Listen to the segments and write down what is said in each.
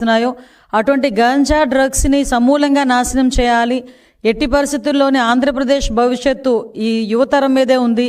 చేస్తున్నాయో? అటువంటి గంజా డ్రగ్స్ని సమూలంగా నాశనం చేయాలి. ఎట్టి పరిస్థితుల్లోనే ఆంధ్రప్రదేశ్ భవిష్యత్తు ఈ యువతరం మీదే ఉంది.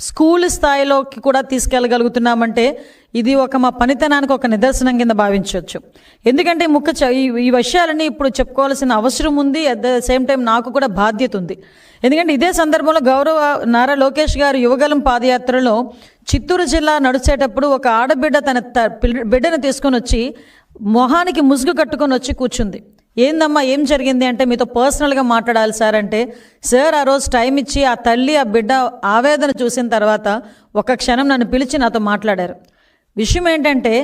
స్కూల్ స్థాయిలోకి కూడా తీసుకెళ్ళగలుగుతున్నామంటే ఇది ఒక మా పనితనానికి ఒక నిదర్శనం కింద భావించవచ్చు. ఎందుకంటే ముఖ్య ఈ విషయాలన్నీ ఇప్పుడు చెప్పుకోవాల్సిన అవసరం ఉంది అట్ ద సేమ్ టైం నాకు కూడా బాధ్యత ఉంది. ఎందుకంటే ఇదే సందర్భంలో గౌరవ నారా లోకేష్ గారు యువగలం పాదయాత్రలో చిత్తూరు జిల్లా నడిచేటప్పుడు ఒక ఆడబిడ్డ తన త- బిడ్డను తీసుకొని వచ్చి మొహానికి ముసుగు కట్టుకొని వచ్చి కూర్చుంది. ఏందమ్మా ఏం జరిగింది అంటే మీతో పర్సనల్గా మాట్లాడాలి సార్ అంటే సార్ ఆ రోజు టైం ఇచ్చి ఆ తల్లి ఆ బిడ్డ ఆవేదన చూసిన తర్వాత ఒక క్షణం నన్ను పిలిచి నాతో మాట్లాడారు. విషయం ఏంటంటే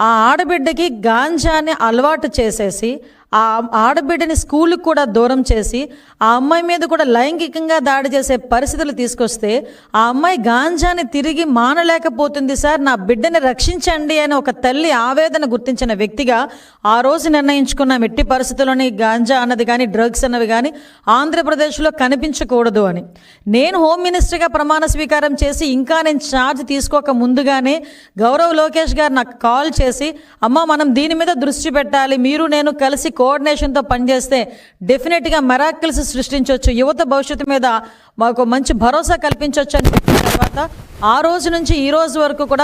ఆ ఆడబిడ్డకి గాంజాని అలవాటు చేసేసి ఆ ఆడబిడ్డని స్కూల్కి కూడా దూరం చేసి ఆ అమ్మాయి మీద కూడా లైంగికంగా దాడి చేసే పరిస్థితులు తీసుకొస్తే ఆ అమ్మాయి గాంజాని తిరిగి మానలేకపోతుంది సార్ నా బిడ్డని రక్షించండి అని ఒక తల్లి ఆవేదన గుర్తించిన వ్యక్తిగా ఆ రోజు నిర్ణయించుకున్నాం. ఎట్టి పరిస్థితుల్లోని గాంజా అన్నది కానీ డ్రగ్స్ అన్నవి కానీ ఆంధ్రప్రదేశ్లో కనిపించకూడదు అని. నేను హోమ్ మినిస్టర్గా ప్రమాణ స్వీకారం చేసి ఇంకా నేను ఛార్జ్ తీసుకోక ముందుగానే గౌరవ్ లోకేష్ గారు నాకు కాల్ చేసి అమ్మ మనం దీని మీద దృష్టి పెట్టాలి. మీరు నేను కలిసి కోఆర్డినేషన్తో పనిచేస్తే డెఫినెట్గా మెరాకిల్స్ సృష్టించవచ్చు. యువత భవిష్యత్తు మీద మాకు మంచి భరోసా కల్పించవచ్చు అని తర్వాత ఆ రోజు నుంచి ఈ రోజు వరకు కూడా